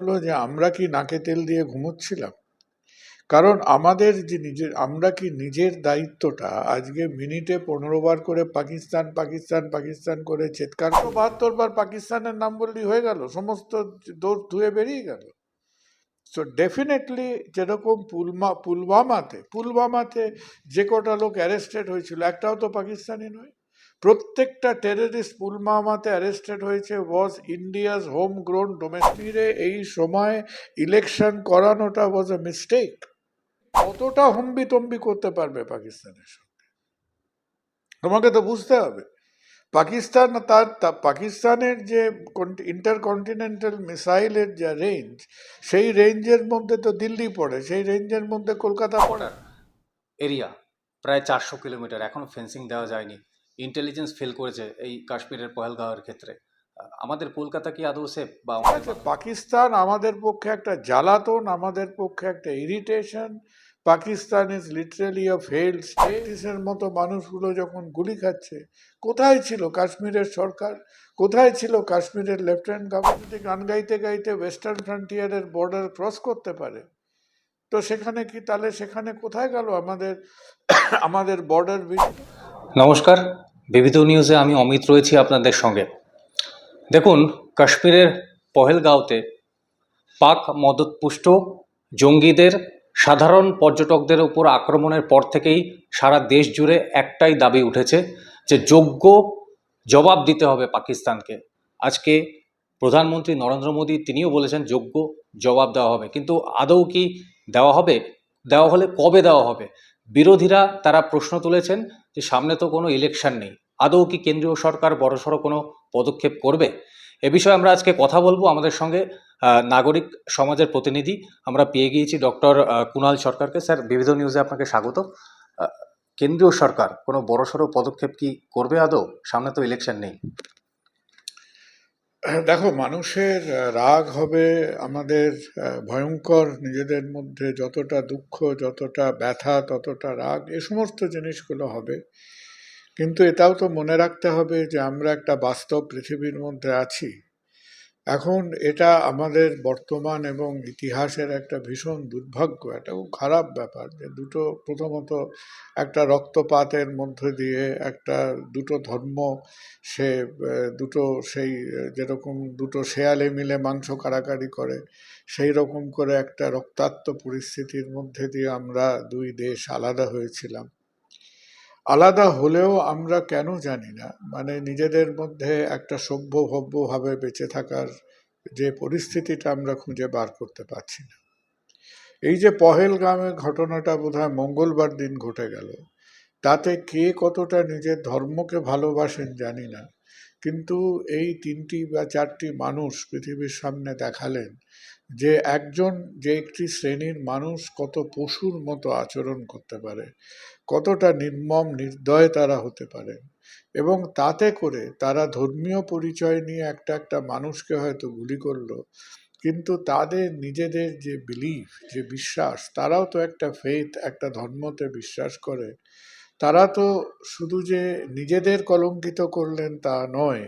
হলো যে আমরা কি নাকে তেল দিয়ে ঘুমোচ্ছিলাম? কারণ আমাদের যে নিজের, আমরা কি নিজের দায়িত্বটা আজকে মিনিটে পনেরো বার করে পাকিস্তান পাকিস্তান পাকিস্তান করে চিৎকার বাহাত্তর বার পাকিস্তানের নাম বললেই হয়ে গেল, সমস্ত দৌড় ধুয়ে বেরিয়ে গেল। সো ডেফিনেটলি যেরকম পুলমা, পুলওয়ামাতে পুলওয়ামাতে যে কটা লোক অ্যারেস্টেড হয়েছিল, একটাও তো পাকিস্তানি নয়। প্রত্যেকটা টেররিস্ট পুলওয়ামাতে অ্যারেস্টেড হয়েছে ওয়াজ ইন্ডিয়াস হোম গ্রোন ডোমেস্টিরে এই সময় ইলেকশন করানোটা ওয়াজ এ মিস্টেক কতটা হম্বি তম্বি করতে পারবে পাকিস্তানের সঙ্গে? তোমাকে তো বুঝতে হবে। পাকিস্তান তার পাকিস্তানের যে ইন্টারকন্টিনেন্টাল মিসাইলের যা রেঞ্জ সেই রেঞ্জের মধ্যে তো দিল্লি পড়ে, সেই রেঞ্জের মধ্যে কলকাতা পড়ে এরিয়া, প্রায় চারশো কিলোমিটার, এখনও ফেন্সিং দেওয়া যায়নি। ইন্টেলিজেন্স ফেল করেছে এই কাশ্মীরের পহেলগাঁওয়ের ক্ষেত্রে। আমাদের কলকাতা কি আদৌ সেফ বা আছে পাকিস্তান আমাদের পক্ষে একটা জ্বালাতন আমাদের পক্ষে একটা irritation Pakistan is literally of failed স্টেটের মতো মানুষগুলো যখন গুলি খাচ্ছে কোথায় ছিল কাশ্মীরের সরকার? কোথায় ছিল কাশ্মীরের লেফটেন্যান্ট গভর্নর যদি গান গাইতে গাইতে ওয়েস্টার্ন ফ্রন্টিয়ারের বর্ডার ক্রস করতে পারে। তো সেখানে কি তাহলে সেখানে কোথায় গেল আমাদের আমাদের বর্ডার নমস্কার বিবিধ নিউজে আমি অমিত রয়েছি আপনাদের সঙ্গে। দেখুন, কাশ্মীরের পহেলগাঁওতে পাক মদতপুষ্ট জঙ্গিদের, সাধারণ পর্যটকদের উপর আক্রমণের পর থেকেই সারা দেশ জুড়ে একটাই দাবি উঠেছে যে যোগ্য জবাব দিতে হবে পাকিস্তানকে। আজকে প্রধানমন্ত্রী নরেন্দ্র মোদী তিনিও বলেছেন, যোগ্য জবাব দেওয়া হবে। কিন্তু আদৌ কি দেওয়া হবে? দেওয়া হলে কবে দেওয়া হবে? বিরোধীরা তারা প্রশ্ন তুলেছেন যে সামনে তো কোনো ইলেকশন নেই। আদৌ কি কেন্দ্রীয় সরকার বড়সড় কোনো পদক্ষেপ করবে? এ বিষয়ে আমরা আজকে কথা বলব আমাদের সঙ্গে নাগরিক সমাজের প্রতিনিধি। আমরা পেয়ে গিয়েছি ডক্টর কুণাল সরকারকে। স্যার, বিবিধ নিউজে আপনাকে স্বাগত। কেন্দ্রীয় সরকার কোনো বড়সড় পদক্ষেপ কি করবে আদৌ? সামনে তো ইলেকশন নেই। দেখো, মানুষের রাগ হবে আমাদের ভয়ঙ্কর, নিজেদের মধ্যে যতটা দুঃখ, যতটা ব্যথা, ততটা রাগ, এ সমস্ত জিনিসগুলো হবে। কিন্তু এটাও তো মনে রাখতে হবে যে আমরা একটা বাস্তব পৃথিবীর মধ্যে আছি। এখন এটা আমাদের বর্তমান এবং ইতিহাসের একটা ভীষণ দুর্ভাগ্য, একটা খুব খারাপ ব্যাপার যে দুটো প্রথমত একটা রক্তপাতের মধ্যে দিয়ে একটা দুটো ধর্ম সে দুটো সেই যেরকম দুটো শেয়ালে মিলে মাংস কাড়াকাড়ি করে, সেই রকম করে একটা রক্তাক্ত পরিস্থিতির মধ্যে দিয়ে আমরা দুই দেশ আলাদা হয়েছিলাম। আলাদা হলেও আমরা কেন জানি না। মানে নিজেদের মধ্যে একটা সভ্য ভব্যভাবে বেঁচে থাকার যে পরিস্থিতিটা আমরা খুঁজে বার করতে পারছি না। এই যে পহেলগামের ঘটনাটা বোধহয় মঙ্গলবার দিন ঘটে গেল। তাতে কে কতটা নিজের ধর্মকে ভালোবাসেন জানি না। কিন্তু এই তিনটি বা চারটি মানুষ পৃথিবীর সামনে দেখালেন যে একজন যে একটি শ্রেণির মানুষ কত পশুর মতো আচরণ করতে পারে। কতটা নির্মম, নির্দয় তারা হতে পারেন। এবং তাতে করে তারা ধর্মীয় পরিচয় নিয়ে একটা একটা মানুষকে হয়তো গুলি করল, কিন্তু তাদের নিজেদের যে বিলিফ যে বিশ্বাস, তারাও তো একটা ফেথ একটা ধর্মতে বিশ্বাস করে। তারা তো শুধু যে নিজেদের কলঙ্কিত করলেন তা নয়,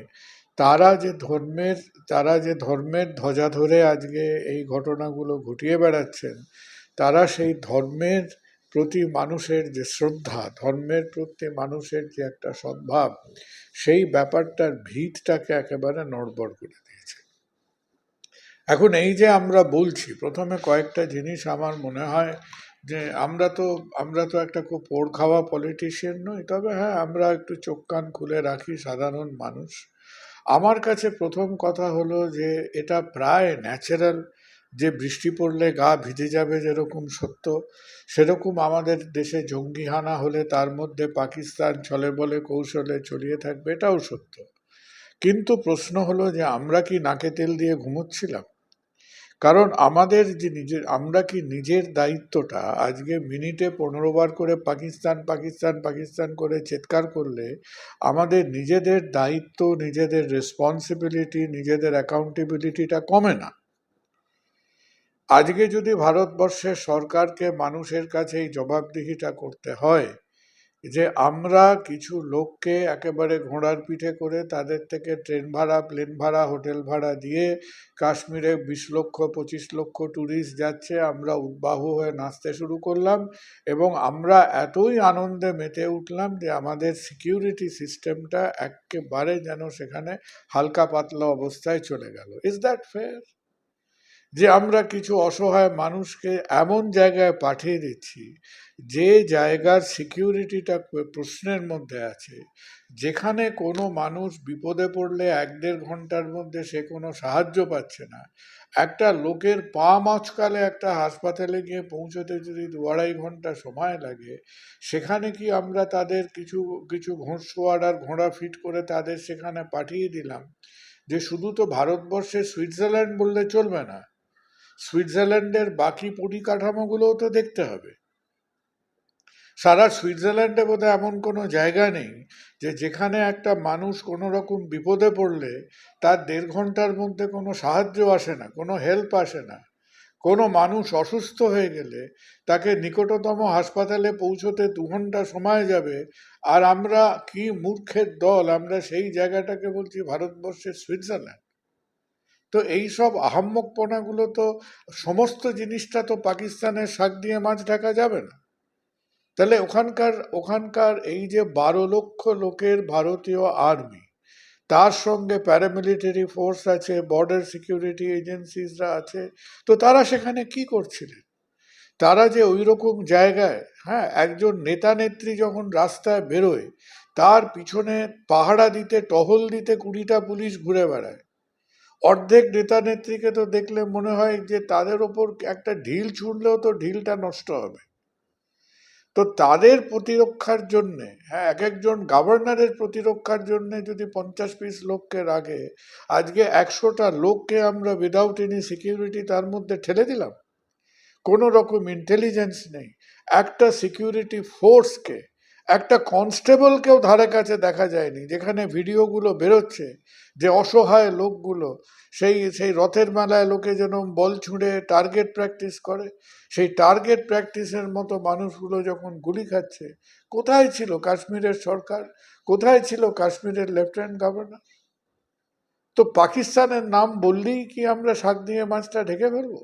তারা যে ধর্মের, তারা যে ধর্মের ধ্বজা ধরে আজকে এই ঘটনাগুলো ঘটিয়ে বেড়াচ্ছেন, তারা সেই ধর্মের প্রতি মানুষের যে শ্রদ্ধা, ধর্মের প্রতি মানুষের যে একটা সদ্ভাব, সেই ব্যাপারটার ভিতটাকে একেবারে নড়বড় করে দিয়েছে। এখন এই যে আমরা বলছি, প্রথমে কয়েকটা জিনিস আমার মনে হয় যে আমরা তো আমরা তো একটা খুব পোড় খাওয়া পলিটিশিয়ান নই, তবে হ্যাঁ আমরা একটু চোখ কান খুলে রাখি সাধারণ মানুষ। আমার কাছে প্রথম কথা হলো যে এটা প্রায় ন্যাচারাল যে বৃষ্টি পড়লে গা ভিজে যাবে যেরকম সত্য, সেরকম আমাদের দেশে জঙ্গি হানা হলে তার মধ্যে পাকিস্তান ছলে বলে কৌশলে ছড়িয়ে থাকবে, এটাও সত্য। কিন্তু প্রশ্ন হলো যে আমরা কি নাকে তেল দিয়ে ঘুমোচ্ছিলাম? কারণ আমাদের যে নিজের, আমরা কি নিজের দায়িত্বটা আজকে মিনিটে পনেরো বার করে পাকিস্তান পাকিস্তান পাকিস্তান করে চিৎকার করলে আমাদের নিজেদের দায়িত্ব, নিজেদের রেসপন্সিবিলিটি নিজেদের অ্যাকাউন্টেবিলিটিটা কমে না। আজকে যদি ভারতবর্ষের সরকারকে মানুষের কাছে এই জবাবদিহিটা করতে হয়, যে আমরা কিছু লোককে একেবারে ঘোড়ার পিঠে করে তাদের থেকে ট্রেন ভাড়া, প্লেন ভাড়া, হোটেল ভাড়া দিয়ে কাশ্মীরে বিশ লক্ষ, পঁচিশ লক্ষ ট্যুরিস্ট যাচ্ছে, আমরা উদ্বাহু হয়ে নাচতে শুরু করলাম এবং আমরা এতই আনন্দে মেতে উঠলাম যে আমাদের সিকিউরিটি সিস্টেমটা একেবারে যেন সেখানে হালকা পাতলা অবস্থায় চলে গেল। ইজ দ্যাট ফেয়ার যে আমরা কিছু অসহায় মানুষকে এমন জায়গায় পাঠিয়ে দিচ্ছি, যে জায়গার সিকিউরিটিটা প্রশ্নের মধ্যে আছে, যেখানে কোনো মানুষ বিপদে পড়লে এক দেড় ঘণ্টার মধ্যে সে কোনো সাহায্য পাচ্ছে না। একটা লোকের পা মচকালে একটা হাসপাতালে গিয়ে পৌঁছতে যদি দু আড়াই ঘণ্টা সময় লাগে, সেখানে কি আমরা তাদের কিছু কিছু ঘোড়সোয়ার আর ঘোড়া ফিট করে তাদের সেখানে পাঠিয়ে দিলাম? যে শুধু তো ভারতবর্ষে সুইজারল্যান্ড বললে চলবে না। সুইজারল্যান্ডের বাকি পরিকাঠামোগুলোও তো দেখতে হবে। সারা সুইজারল্যান্ডে বোধহয় এমন কোনো জায়গা নেই যে যেখানে একটা মানুষ কোনো রকম বিপদে পড়লে তার দেড় ঘণ্টার মধ্যে কোনো সাহায্য আসে না, কোনো হেল্প আসে না। কোনো মানুষ অসুস্থ হয়ে গেলে তাকে নিকটতম হাসপাতালে পৌঁছতে দু ঘণ্টা সময় যাবে আর আমরা কি মূর্খের দল, আমরা সেই জায়গাটাকে বলছি ভারতবর্ষের সুইজারল্যান্ড। তো এই সব আহাম্মকপনাগুলো তো সমস্ত জিনিসটা তো পাকিস্তানের শাক দিয়ে মাছ ঢাকা যাবে না। তাহলে ওখানকার ওখানকার এই যে বারো লক্ষ লোকের ভারতীয় আর্মি, তার সঙ্গে প্যারামিলিটারি ফোর্স আছে বর্ডার সিকিউরিটি এজেন্সিসরা আছে, তো তারা সেখানে কি করছিলেন? তারা যে ওই রকম জায়গায় হ্যাঁ একজন নেতা নেত্রী যখন রাস্তায় বেরোয়, তার পিছনে পাহারা দিতে, টহল দিতে কুড়িটা পুলিশ ঘুরে বেড়ায়। অর্ধেক নেতা নেত্রীকে তো দেখলে মনে হয় যে তাদের ওপর একটা ঢিল ছুঁড়লেও তো ঢিলটা নষ্ট হবে। তো তাদের প্রতিরক্ষার জন্যে হ্যাঁ এক একজন গভর্নরের প্রতিরক্ষার জন্যে যদি পঞ্চাশ পিস লোককে রাখে, আজকে একশোটা লোককে আমরা উইদাউট এনি সিকিউরিটি তার মধ্যে ঠেলে দিলাম। কোনো রকম ইন্টেলিজেন্স নেই। একটা সিকিউরিটি ফোর্সকে একটা কনস্টেবলকেও ধারে কাছে দেখা যায়নি, যেখানে ভিডিওগুলো বেরোচ্ছে যে অসহায় লোকগুলো, সেই সেই রথের মেলায় লোকে যেন বল ছুঁড়ে টার্গেট প্র্যাকটিস করে, সেই টার্গেট প্র্যাকটিসের মতো মানুষগুলো যখন গুলি খাচ্ছে, কোথায় ছিল কাশ্মীরের সরকার? কোথায় ছিল কাশ্মীরের লেফটেন্যান্ট গভর্নর তো পাকিস্তানের নাম বললেই কি আমরা শাক দিয়ে মাছটা ঢেকে ফেলব?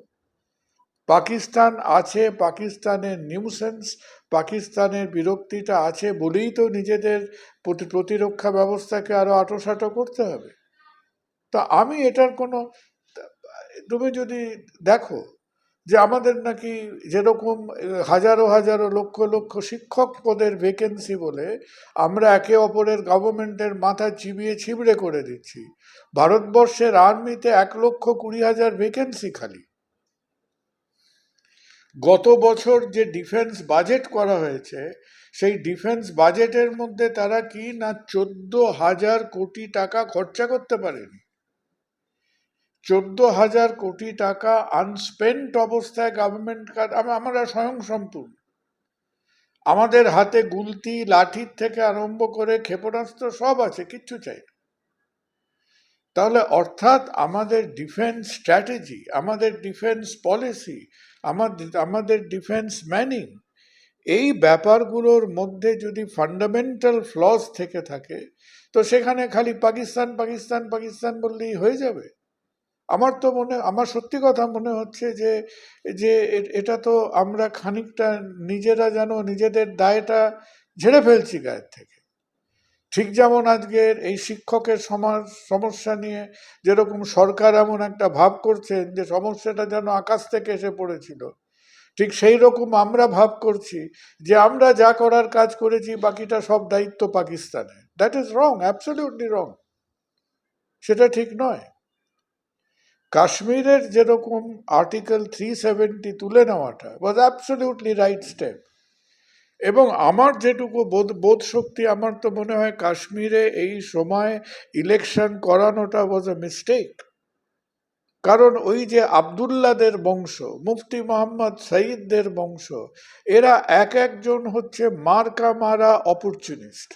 পাকিস্তান আছে, পাকিস্তানের নিউসেন্স পাকিস্তানের বিরক্তিটা আছে বলেই তো নিজেদের প্রতি- প্রতিরক্ষা ব্যবস্থাকে আরও আটোসাটো করতে হবে। তা আমি এটার কোনো তুমি যদি দেখো যে আমাদের নাকি যেরকম হাজারো হাজারো লক্ষ লক্ষ শিক্ষক পদের ভেকেন্সি বলে আমরা একে অপরের গভর্নমেন্টের মাথা চিবিয়ে ছিবড়ে করে দিচ্ছি। ভারতবর্ষের আর্মিতে এক লক্ষ কুড়ি হাজার ভেকেন্সি খালি। গত বছর যে ডিফেন্স বাজেট করা হয়েছে, সেই ডিফেন্স বাজেটের মধ্যে তারা কি না চোদ্দ হাজার কোটি টাকা খরচা করতে পারেনি? চোদ্দ হাজার কোটি টাকা আনস্পেন্ট অবস্থায় গভর্নমেন্ট আমরা স্বয়ং সম্পূর্ণ। আমাদের হাতে গুলতি লাঠির থেকে আরম্ভ করে ক্ষেপণাস্ত্র সব আছে, কিচ্ছু চাই তাহলে অর্থাৎ আমাদের ডিফেন্স স্ট্র্যাটেজি আমাদের ডিফেন্স পলিসি আমাদের আমাদের ডিফেন্স ম্যানিং এই ব্যাপারগুলোর মধ্যে যদি ফান্ডামেন্টাল ফ্লস থেকে থাকে, তো সেখানে খালি পাকিস্তান পাকিস্তান পাকিস্তান বললেই হয়ে যাবে। আমার তো মনে, আমার সত্যি কথা মনে হচ্ছে যে যে এটা তো আমরা খানিকটা নিজেরা যেন নিজেদের দায়টা ঝেড়ে ফেলছি গায়ের থেকে। ঠিক যেমন আজকের এই শিক্ষকের সমাজ সমস্যা নিয়ে যেরকম সরকার এমন একটা ভাব করছেন যে সমস্যাটা যেন আকাশ থেকে এসে পড়েছিল, ঠিক সেই রকম আমরা ভাব করছি যে আমরা যা করার কাজ করেছি বাকিটা সব দায়িত্ব পাকিস্তানে that is wrong absolutely wrong সেটা ঠিক নয়। কাশ্মীরের যেরকম আর্টিকেল থ্রি সেভেন্টি তুলে নেওয়াটা ওয়াজ অ্যাবসলিউটলি রাইট স্টেপ এবং আমার যেটুকু বোধ বোধ শক্তি, আমার তো মনে হয় কাশ্মীরে এই সময় ইলেকশন করানোটা ওয়াজ এ মিস্টেক কারণ ওই যে আবদুল্লাদের বংশ, মুফতি মোহাম্মদ সঈদদের বংশ, এরা এক একজন হচ্ছে মার্কা মারা অপরচুনিস্ট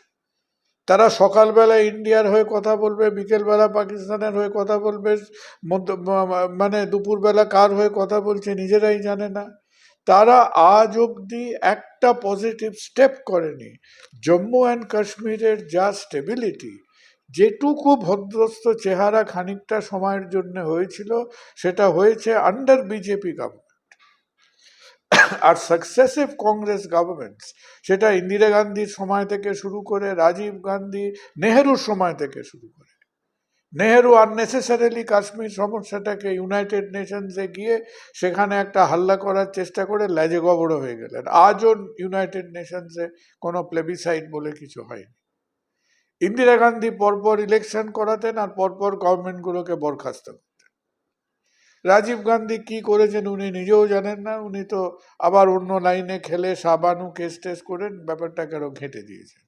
তারা সকালবেলা ইন্ডিয়ার হয়ে কথা বলবে, বিকেলবেলা পাকিস্তানের হয়ে কথা বলবে মানে দুপুরবেলা কার হয়ে কথা বলছে নিজেরাই জানে না। তারা আজ অবধি একটা পজিটিভ স্টেপ করেনি। জম্মু অ্যান্ড কাশ্মীরের যা স্টেবিলিটি যেটুকু ভদ্রস্ত চেহারা খানিকটা সময়ের জন্য হয়েছিল, সেটা হয়েছে আন্ডার বিজেপি গভর্নমেন্ট আর সাকসেসিভ কংগ্রেস গভর্নমেন্টস সেটা ইন্দিরা গান্ধীর সময় থেকে শুরু করে রাজীব গান্ধী, নেহেরুর সময় থেকে শুরু করে। নেহেরু আননেসেসারিলি কাশ্মীর সমস্যাটাকে ইউনাইটেড নেশনসে গিয়ে সেখানে একটা হাল্লা করার চেষ্টা করে লেজে গবড় হয়ে গেলেন। আজও ইউনাইটেড নেশনসে কোনো প্লেবিসাইড বলে কিছু হয়নি। ইন্দিরা গান্ধী পরপর ইলেকশন করাতেন আর পরপর গভর্নমেন্টগুলোকে বরখাস্ত করতেন। রাজীব গান্ধী কি করেছেন উনি নিজেও জানেন না। উনি তো আবার অন্য লাইনে খেলে সাবানু কেস টেস করে ব্যাপারটাকে আরও ঘেঁটে দিয়েছেন।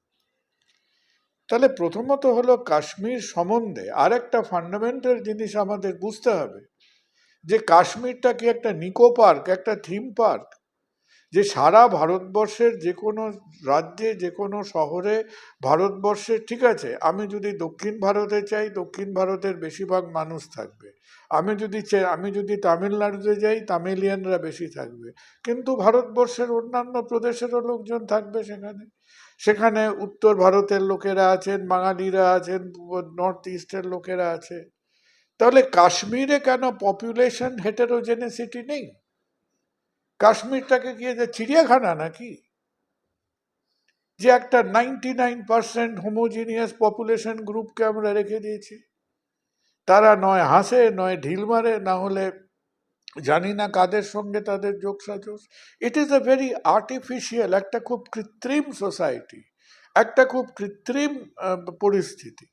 তাহলে প্রথমত হলো কাশ্মীর সম্বন্ধে আরেকটা ফান্ডামেন্টাল জিনিস আমাদের বুঝতে হবে, যে কাশ্মীরটা কি একটা নিকো পার্ক, একটা থিম পার্ক? যে সারা ভারতবর্ষের যে কোনো রাজ্যে, যে কোনো শহরে ভারতবর্ষের ঠিক আছে, আমি যদি দক্ষিণ ভারতে চাই, দক্ষিণ ভারতের বেশিরভাগ মানুষ থাকবে। আমি যদি চে- আমি যদি তামিলনাড়ুতে যাই, তামিলিয়ানরা বেশি থাকবে। কিন্তু ভারতবর্ষের অন্যান্য প্রদেশেরও লোকজন থাকবে সেখানে। সেখানে উত্তর ভারতের লোকেরা আছেন, বাঙালিরা আছেন নর্থ ইস্টের লোকেরা আছে। তাহলে কাশ্মীরে কেন পপুলেশন হেটারোজেনেসিটি নেই? কাশ্মীরটাকে কি যে চিড়িয়াখানা নাকি? যে একটা ninety nine percent homogeneous population গ্রুপকে আমরা রেখে দিয়েছি। তারা নয় হাসে, নয় ঢিল মারে, না হলে জানি না কাদের সঙ্গে তাদের যোগ সাজস it is a very artificial একটা খুব কৃত্রিম সোসাইটি একটা খুব কৃত্রিম পরিস্থিতি।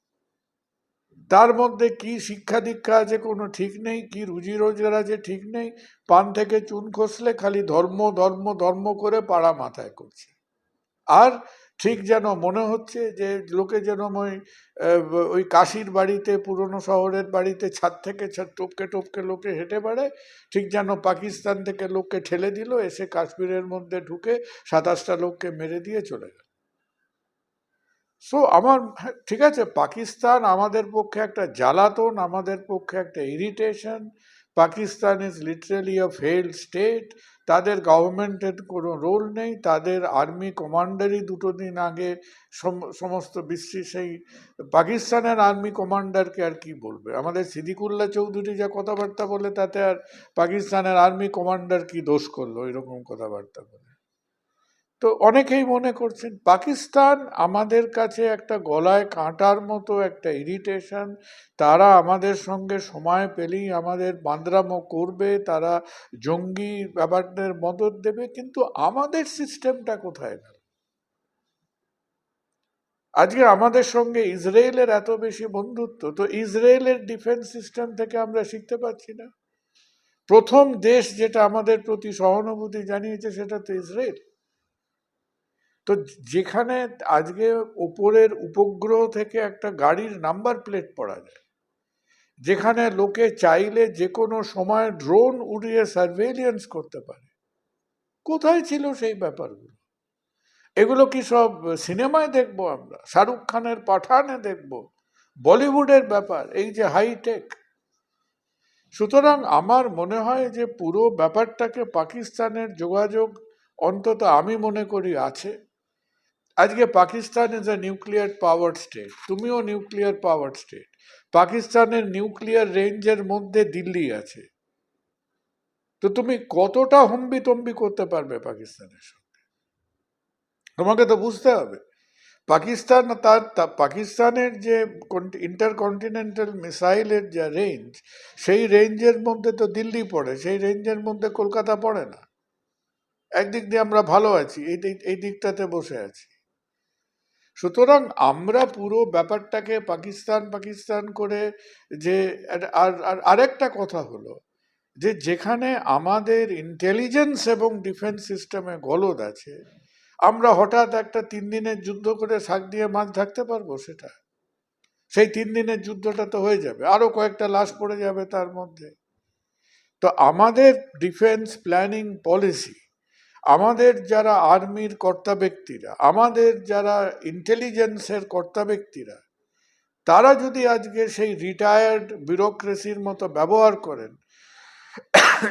তার মধ্যে কি শিক্ষা দীক্ষা আছে কোনো ঠিক নেই, কি রুজি রোজগার আছে ঠিক নেই, পান থেকে চুন খসলে খালি ধর্ম ধর্ম ধর্ম করে পাড়া মাথায় করছে। আর ঠিক যেন মনে হচ্ছে যে লোকে যেন ওই ওই কাশির বাড়িতে পুরনো শহরের বাড়িতে ছাদ থেকে ছাদ টপকে টপকে লোকে হেঁটে বেড়ায় ঠিক যেন পাকিস্তান থেকে লোককে ঠেলে দিল এসে কাশ্মীরের মধ্যে ঢুকে সাতাশটা লোককে মেরে দিয়ে চলে গেল। সো আমার হ্যাঁ, ঠিক আছে পাকিস্তান আমাদের পক্ষে একটা জ্বালাতন আমাদের পক্ষে একটা irritation Pakistan is literally a failed state তাদের গভর্নমেন্টের কোনো রোল নেই, তাদের আর্মি কমান্ডারই দুটো দিন আগে সম- সমস্ত বিশ্বে সেই পাকিস্তানের আর্মি কমান্ডারকে আর কি বলবে? আমাদের সিদিকুল্লা চৌধুরী যা কথাবার্তা বলে, তাতে আর পাকিস্তানের আর্মি কমান্ডার কি দোষ করল? এরকম কথাবার্তা বলে। তো অনেকেই মনে করছেন, পাকিস্তান আমাদের কাছে একটা গলায় কাঁটার মতো একটা ইরিটেশন তারা আমাদের সঙ্গে সময় পেলেই আমাদের বান্দরামো করবে, তারা জঙ্গি ব্যাপারদের মদত দেবে, কিন্তু আমাদের সিস্টেমটা কোথায় গেল? আজকে আমাদের সঙ্গে ইসরায়েলের এত বেশি বন্ধুত্ব, তো ইসরায়েলের ডিফেন্স সিস্টেম থেকে আমরা শিখতে পারছি না। প্রথম দেশ যেটা আমাদের প্রতি সহানুভূতি জানিয়েছে সেটা তো ইসরায়েল। তো যেখানে আজকে ওপরের উপগ্রহ থেকে একটা গাড়ির নাম্বার প্লেট পড়া যায়, যেখানে লোকে চাইলে যে কোনো সময় ড্রোন উড়িয়ে সার্ভেলিয়েন্স করতে পারে। কোথায় ছিল সেই ব্যাপারগুলো? এগুলো কি সব সিনেমায় দেখব আমরা? শাহরুখ খানের পাঠানে দেখব? বলিউডের ব্যাপার, এই যে হাইটেক। সুতরাং আমার মনে হয় যে পুরো ব্যাপারটাকে পাকিস্তানের যোগাযোগ অন্তত আমি মনে করি আছে। আজকে Pakistan is a nuclear power state তুমিও নিউক্লিয়ার পাওয়ার স্টেট পাকিস্তানের নিউক্লিয়ার রেঞ্জের মধ্যে দিল্লি আছে। তো তুমি কতটা হম্বি তম্বি করতে পারবে পাকিস্তানের সঙ্গে? তোমাকে তো বুঝতে হবে। পাকিস্তান তার পাকিস্তানের যে ইন্টারকন্টিনেন্টাল মিসাইলের যা রেঞ্জ সেই রেঞ্জের মধ্যে তো দিল্লি পড়ে, সেই রেঞ্জের মধ্যে কলকাতা পড়ে না। একদিক দিয়ে আমরা ভালো আছি, এই এই দিকটাতে বসে আছি। সুতরাং আমরা পুরো ব্যাপারটাকে পাকিস্তান পাকিস্তান করে যে, আর- আর, আর- আরেকটা কথা হলো যে, যেখানে আমাদের ইন্টেলিজেন্স এবং ডিফেন্স সিস্টেমে গলদ আছে, আমরা হঠাৎ একটা তিন দিনের যুদ্ধ করে শাক দিয়ে মাছ থাকতে পারব সেটা? সেই তিন দিনের যুদ্ধটা তো হয়ে যাবে, আরও কয়েকটা লাশ পড়ে যাবে তার মধ্যে। তো আমাদের ডিফেন্স প্ল্যানিং পলিসি আমাদের যারা আর্মির কর্তা ব্যক্তিরা, আমাদের যারা ইন্টেলিজেন্সের কর্তা ব্যক্তিরা, তারা যদি আজকে সেই রিটায়ার্ড ব্যুরোক্রেসির মতো ব্যবহার করেন,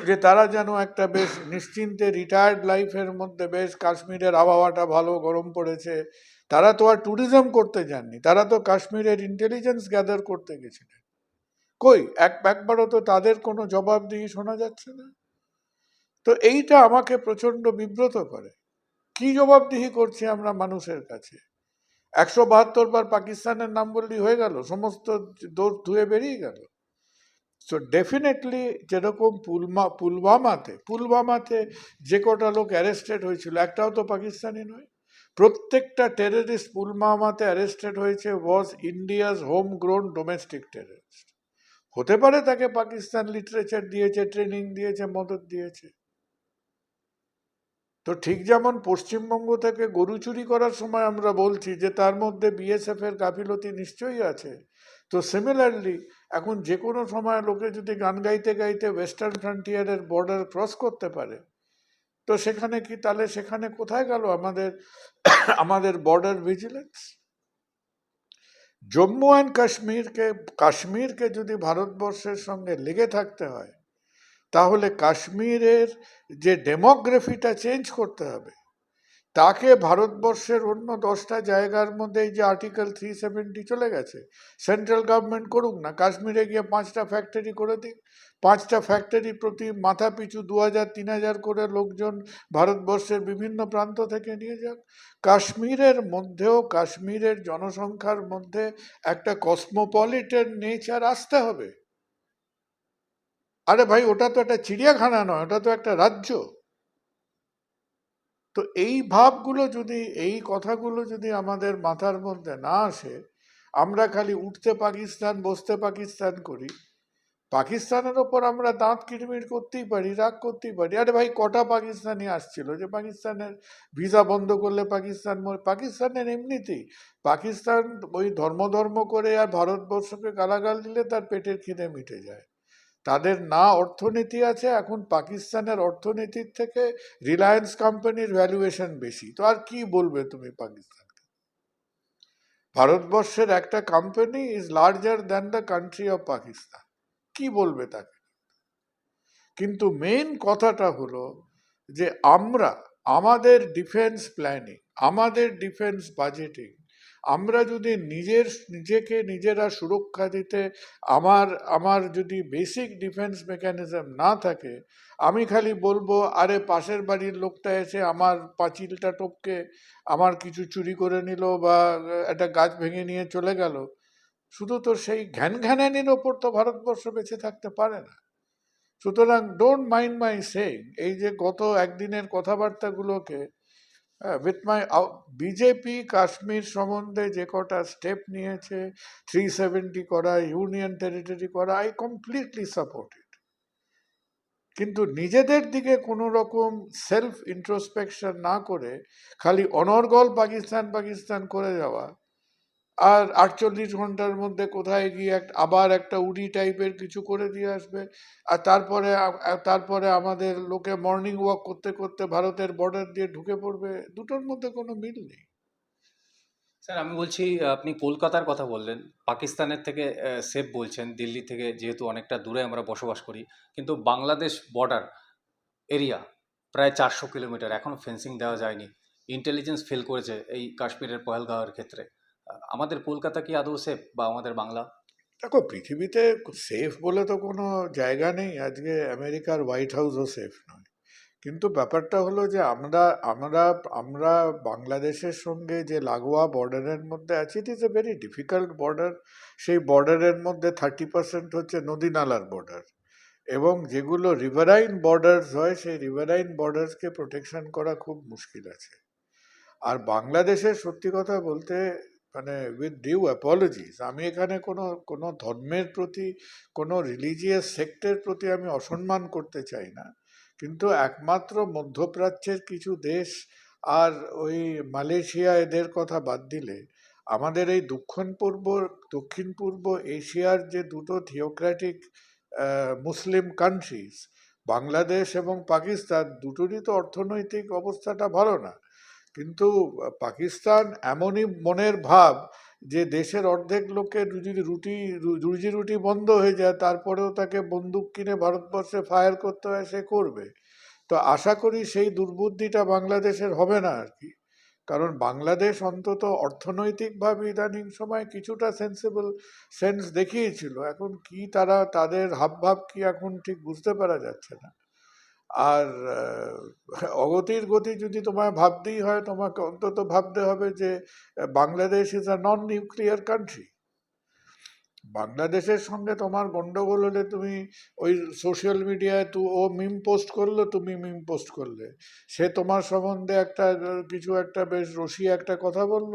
যে তারা যেন একটা বেশ নিশ্চিন্তে রিটায়ার্ড লাইফের মধ্যে বেশ কাশ্মীরের আবহাওয়াটা ভালো, গরম পড়েছে, তারা তো আর ট্যুরিজম করতে যাননি, তারা তো কাশ্মীরের ইন্টেলিজেন্স গ্যাদার করতে গেছিলেন। কই, এক একবারও তো তাদের কোনো জবাবদিহি শোনা যাচ্ছে না? তো এইটা আমাকে প্রচণ্ড বিব্রত করে। কি জবাবদিহি করছি আমরা মানুষের কাছে? একশো বাহাত্তর বার পাকিস্তানের নাম বললি হয়ে গেল, সমস্ত দৌড় ধুয়ে বেরিয়ে গেল। সো ডেফিনেটলি যেরকম পুলমা, পুলওয়ামাতে পুলওয়ামাতে যে কটা লোক অ্যারেস্টেড হয়েছিল, একটাও তো পাকিস্তানি নয়। প্রত্যেকটা টেররিস্ট পুলওয়ামাতে অ্যারেস্টেড হয়েছে was India's home grown domestic terrorist হতে পারে তাকে পাকিস্তান লিটারেচার দিয়েছে ট্রেনিং দিয়েছে, মদত দিয়েছে। তো ঠিক যেমন পশ্চিমবঙ্গ থেকে গরু চুরি করার সময় আমরা বলছি যে তার মধ্যে বিএসএফ এর গাফিলতি নিশ্চয়ই আছে। তো সিমিলারলি এখন যে কোনো সময় লোকে যদি গান গাইতে গাইতে ওয়েস্টার্ন ফ্রন্টিয়ারের বর্ডার ক্রস করতে পারে, তো সেখানে কি, তাহলে সেখানে কোথায় গেল আমাদের আমাদের বর্ডার ভিজিলেন্স জম্মু অ্যান্ড কাশ্মীরকে কাশ্মীরকে যদি ভারতবর্ষের সঙ্গে লেগে থাকতে হয় তাহলে কাশ্মীরের যে ডেমোগ্রাফিটা চেঞ্জ করতে হবে, তাকে ভারতবর্ষের অন্য দশটা জায়গার মধ্যে যে আর্টিকেল থ্রি সেভেন্টি চলে গেছে সেন্ট্রাল গভর্নমেন্ট করুক না, কাশ্মীরে গিয়ে পাঁচটা ফ্যাক্টরি করে দিক, পাঁচটা ফ্যাক্টরি প্রতি মাথা পিছু দু হাজার, তিন হাজার করে লোকজন ভারতবর্ষের বিভিন্ন প্রান্ত থেকে নিয়ে যাক। কাশ্মীরের মধ্যেও কাশ্মীরের জনসংখ্যার মধ্যে একটা কসমোপলিটন নেচার আসতে হবে। আরে ভাই, ওটা তো একটা চিড়িয়াখানা নয়, ওটা তো একটা রাজ্য। তো এই ভাবগুলো যদি, এই কথাগুলো যদি আমাদের মাথার মধ্যে না আসে, আমরা খালি উঠতে পাকিস্তান, বসতে পাকিস্তান করি। পাকিস্তানের ওপর আমরা দাঁত কিরমির করতেই পারি, রাগ করতেই পারি। আরে ভাই, কটা পাকিস্তানি আসছিল যে পাকিস্তানের ভিসা বন্ধ করলে পাকিস্তান পাকিস্তানের এমনিতেই। পাকিস্তান ওই ধর্ম ধর্ম করে আর ভারতবর্ষকে গালাগাল দিলে তার পেটের খিদে মিটে যায়। তাদের না অর্থনীতি আছে, এখন পাকিস্তানের অর্থনীতির থেকে রিলায়েন্স কোম্পানির ভ্যালুয়েশন বেশি। তো আর কি বলবে তুমি পাকিস্তানকে? ভারতবর্ষের একটা company is larger than the country of Pakistan কি বলবে তাকে? কিন্তু মেইন কথাটা হলো যে আমরা, আমাদের ডিফেন্স প্ল্যানিং আমাদের ডিফেন্স বাজেটিং আমরা যদি নিজের, নিজেকে নিজেরা সুরক্ষা দিতে, আমার আমার যদি বেসিক ডিফেন্স মেকানিজম না থাকে, আমি খালি বলব, আরে পাশের বাড়ির লোকটা এসে আমার পাঁচিলটা টপকে, আমার কিছু চুরি করে নিল বা একটা গাছ ভেঙে নিয়ে চলে গেল। শুধু তো সেই ঘ্যান ঘ্যানানির ওপর তো ভারতবর্ষ বেঁচে থাকতে পারে না। সুতরাং ডোন্ট মাইন্ড মাই সেইং এই যে গত একদিনের কথাবার্তাগুলোকে উইথ মাই বিজেপি কাশ্মীর সম্বন্ধে যে কটা স্টেপ নিয়েছে থ্রি সেভেন্টি করা ইউনিয়ন টেরিটরি করা আই কমপ্লিটলি সাপোর্ট ইট কিন্তু নিজেদের দিকে কোনো রকম সেলফ ইন্ট্রোস্পেকশন না করে, খালি অনর্গল পাকিস্তান পাকিস্তান করে যাওয়া আর আটচল্লিশ ঘণ্টার মধ্যে কোথায় গিয়ে এক আবার একটা উডি টাইপের কিছু করে দিয়ে আসবে। আর তারপরে তারপরে আমাদের লোকে মর্নিং ওয়াক করতে করতে ভারতের বর্ডার দিয়ে ঢুকে পড়বে। দুটোর মধ্যে কোনো মিল নেই। স্যার, আমি বলছি, আপনি কলকাতার কথা বললেন। পাকিস্তানের থেকে সেফ বলছেন। দিল্লি থেকে যেহেতু অনেকটা দূরে আমরা বসবাস করি। কিন্তু বাংলাদেশ বর্ডার এরিয়া প্রায় চারশো কিলোমিটার। এখনও ফেন্সিং দেওয়া যায়নি। ইন্টেলিজেন্স ফেল করেছে এই কাশ্মীরের পহেলগাঁওয়ের ক্ষেত্রে। আমাদের কলকাতা কি আদৌ সেফ বা আমাদের বাংলা? দেখো, পৃথিবীতে সেফ বলে তো কোনো জায়গা নেই। আজকে আমেরিকার হোয়াইট হাউসও সেফ নয়। কিন্তু ব্যাপারটা হলো যে আমরা আমরা আমরা বাংলাদেশের সঙ্গে যে লাগোয়া বর্ডারের মধ্যে আছি it is a very difficult border সেই বর্ডারের মধ্যে থার্টি পার্সেন্ট হচ্ছে নদী নালার বর্ডার এবং যেগুলো রিভারাইন বর্ডার্স হয়, সেই রিভারাইন বর্ডার্সকে প্রোটেকশন করা খুব মুশকিল আছে। আর বাংলাদেশের সত্যি কথা বলতে মানে উইথ ডিউ অ্যাপোলজিস আমি এখানে কোনো কোনো ধর্মের প্রতি, কোনো রিলিজিয়াস সেক্টের প্রতি আমি অসম্মান করতে চাই না। কিন্তু একমাত্র মধ্যপ্রাচ্যের কিছু দেশ আর ওই মালয়েশিয়া এদের কথা বাদ দিলে, আমাদের এই দক্ষিণ পূর্ব দক্ষিণ পূর্ব এশিয়ার যে দুটো থিওক্র্যাটিক মুসলিম কান্ট্রিজ বাংলাদেশ এবং পাকিস্তান, দুটোরই তো অর্থনৈতিক অবস্থাটা ভালো না। কিন্তু পাকিস্তান এমনই মনের ভাব যে দেশের অর্ধেক লোকের যদি রুটি রুজি রুটি বন্ধ হয়ে যায়, তারপরেও তাকে বন্দুক কিনে ভারতবর্ষে ফায়ার করতে হয়, সে করবে। তো আশা করি সেই দুর্বুদ্ধিটা বাংলাদেশের হবে না আর কি। কারণ বাংলাদেশ অন্তত অর্থনৈতিকভাবে ইদানিং সময় কিছুটা সেন্সিবল সেন্স দেখিয়েছিল। এখন কি তারা, তাদের হাবভাব কি এখন ঠিক বুঝতে পারা যাচ্ছে না। আর অগতির গতি যদি তোমায় ভাবতেই হয়, তোমাকে অন্তত ভাবতে হবে যে Bangladesh is a non nuclear country বাংলাদেশের সঙ্গে তোমার গন্ডগোল হলে তুমি ওই সোশ্যাল মিডিয়ায় তু ও মিম পোস্ট করল, তুমি মিম পোস্ট করলে। সে তোমার সম্বন্ধে একটা, কিছু একটা বেশ রসি একটা কথা বলল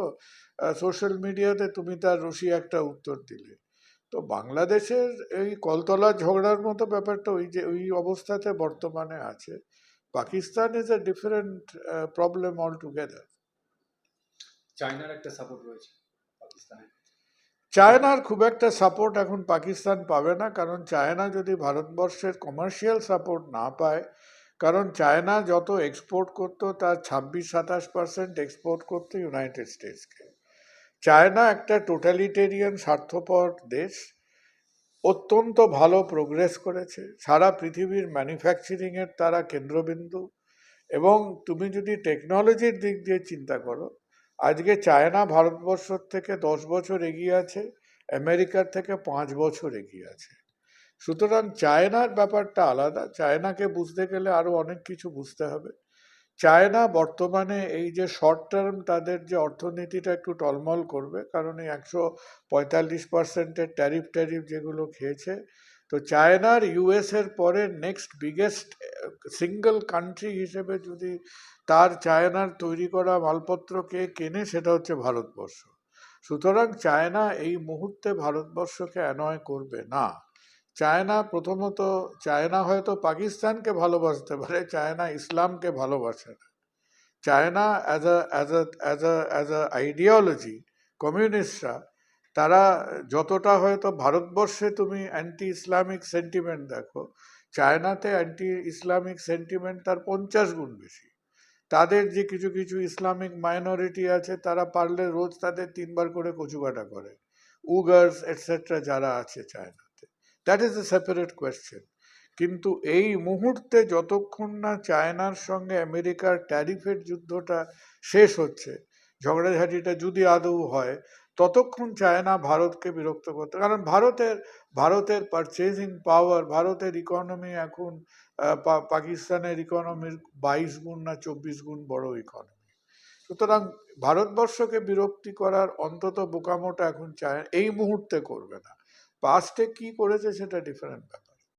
সোশ্যাল মিডিয়াতে তুমি তার রসি একটা উত্তর দিলে। তো বাংলাদেশের এই কলতলা ঝগড়ার মতো ব্যাপারটা ওই যে ওই অবস্থাতে বর্তমানে আছে। Pakistan is a different problem altogether চায়নার একটা সাপোর্ট রয়েছে পাকিস্তানে চায়নার খুব একটা সাপোর্ট এখন পাকিস্তান পাবে না কারণ চায়না যদি ভারতবর্ষের কমার্শিয়াল সাপোর্ট না পায় কারণ চায়না যত এক্সপোর্ট করতো তার ছাব্বিশ সাতাশ পার্সেন্ট এক্সপোর্ট করতো ইউনাইটেড স্টেটসকে চায়না একটা টোটালিটেরিয়ান স্বার্থপর দেশ, অত্যন্ত ভালো প্রোগ্রেস করেছে। সারা পৃথিবীর ম্যানুফ্যাকচারিংয়ের তারা কেন্দ্রবিন্দু। এবং তুমি যদি টেকনোলজির দিক দিয়ে চিন্তা করো, আজকে চায়না ভারতবর্ষ থেকে দশ বছর এগিয়ে আছে, আমেরিকার থেকে পাঁচ বছর এগিয়ে আছে। সুতরাং চায়নার ব্যাপারটা আলাদা। চায়নাকে বুঝতে গেলে আরও অনেক কিছু বুঝতে হবে। চায়না বর্তমানে এই যে শর্ট টার্ম তাদের যে অর্থনীতিটা একটু টলমল করবে, কারণ এই একশো পঁয়তাল্লিশ পার্সেন্টের ট্যারিফ ট্যারিফ যেগুলো খেয়েছে, তো চায়নার ইউএস এর পরে নেক্সট বিগেস্ট সিঙ্গেল কান্ট্রি হিসেবে যদি তার চায়নার তৈরি করা মালপত্র কে কেনে, সেটা হচ্ছে ভারতবর্ষ। সুতরাং চায়না এই মুহূর্তে ভারতবর্ষকে অ্যানয় করবে না। চায়না প্রথমত, চায়না হয়তো পাকিস্তানকে ভালোবাসতে পারে, চায়না ইসলামকে ভালোবাসে না। China as a as a as a as a ideology কমিউনিস্টরা তারা যতটা হয়তো ভারতবর্ষে তুমি অ্যান্টি ইসলামিক সেন্টিমেন্ট দেখো, চায়নাতে অ্যান্টি ইসলামিক সেন্টিমেন্ট তার পঞ্চাশ গুণ বেশি। তাদের যে কিছু কিছু ইসলামিক মাইনরিটি আছে, তারা পারলে রোজ তাদের তিনবার করে কচুকাটা করে। উগার্স এটসেট্রা যারা আছে চায়নাতে that is a separate question কিন্তু এই মুহূর্তে যতক্ষণ না চায়নার সঙ্গে আমেরিকার ট্যারিফের যুদ্ধটা শেষ হচ্ছে, ঝগড়াঝাটিটা যদি আদৌ হয়, ততক্ষণ চায়না ভারতকে বিরক্ত করতে কারণ ভারতের ভারতের পারচেজিং পাওয়ার ভারতের ইকোনমি এখন পাকিস্তানের ইকোনমির বাইশ গুণ না চব্বিশ গুণ বড় ইকোনমি সুতরাং ভারতবর্ষকে বিরক্তি করার অন্তত বোকামোটা এখন চায় এই মুহূর্তে করবে না। পাস্টে কি করেছে সেটা ডিফারেন্ট ব্যাপার।